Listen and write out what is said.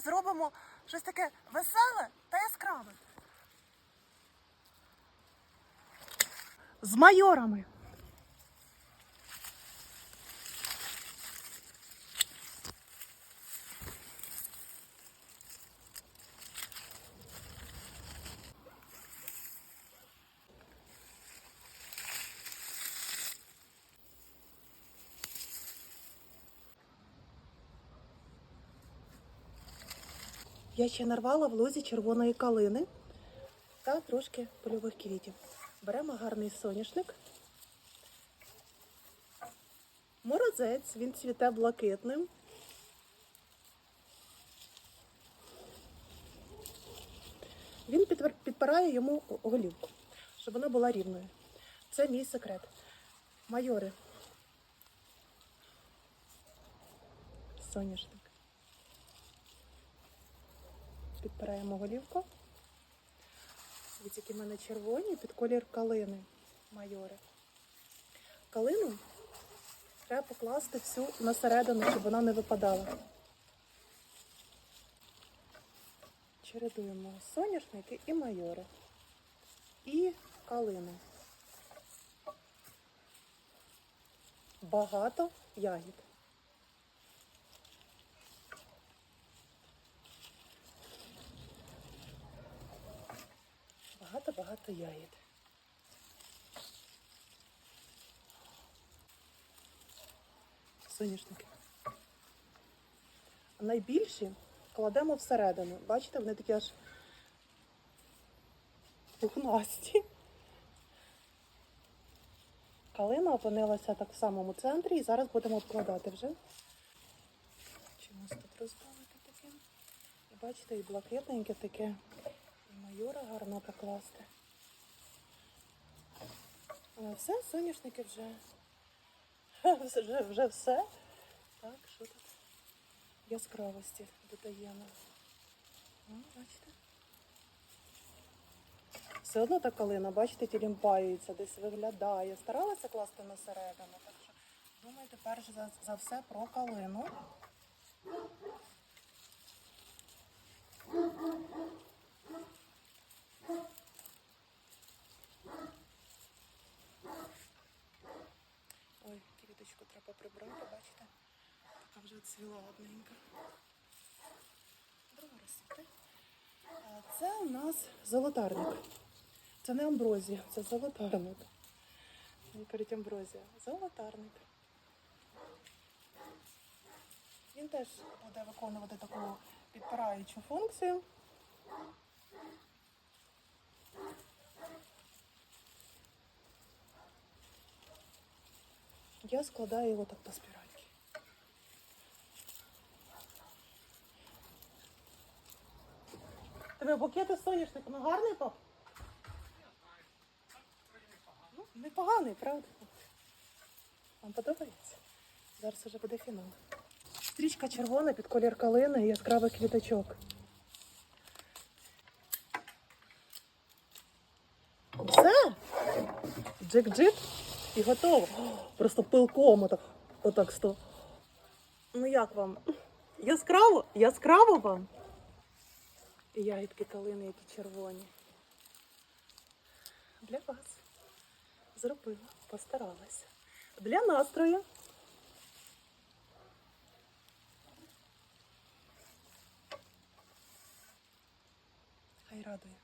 зробимо щось таке веселе та яскраве. З майорами. Я ще нарвала в лузі червоної калини та трошки польових квітів. Беремо гарний соняшник. Морозець, він цвіте блакитним. Він підпирає йому голівку, щоб вона була рівною. Це мій секрет. Майори. Соняшник. Підпираємо голівку. Ось які в мене червоні під колір калини майори. Калину треба покласти всю на середину, щоб вона не випадала. Чередуємо соняшники і майори. І калину. Багато ягід. Багато-багато ягід. Соняшники. Найбільші кладемо всередину. Бачите, вони такі аж пухнасті. Калина опинилася так в самому центрі і зараз будемо обкладати вже. Чимось тут розбавити таким. І бачите, і блакитненьке таке. І майора гарно покласти. Але все, соняшники вже. Вже, вже, все. Так, що тут? Яскравості додаємо. О, бачите? Все одно та калина, бачите, тілімпаюється, десь виглядає. Старалася класти на середину. Так що думайте перш за, за все про калину. Ой, треба прибрати, бачите? Така вже цвіла одненька. Друга розсвіти. Це у нас золотарник. Це не амброзія, це золотарник. Мені кажуть амброзія. Золотарник. Він теж буде виконувати таку підпираючу функцію. Я складаю його так по спіральки. Тебе букети соняшника, ну гарний пап? Ну, непоганий, правда? Вам подобається? Зараз вже буде фінал. Стрічка червона під колір калини і яскравий квіточок. Все. Джик-джик і готово. Просто пилком отак, отак сто. Ну як вам? Яскраво? Яскраво вам? І ягідки калини, які червоні. Для вас. Зробила, постаралася. Для настрою. Хай радує.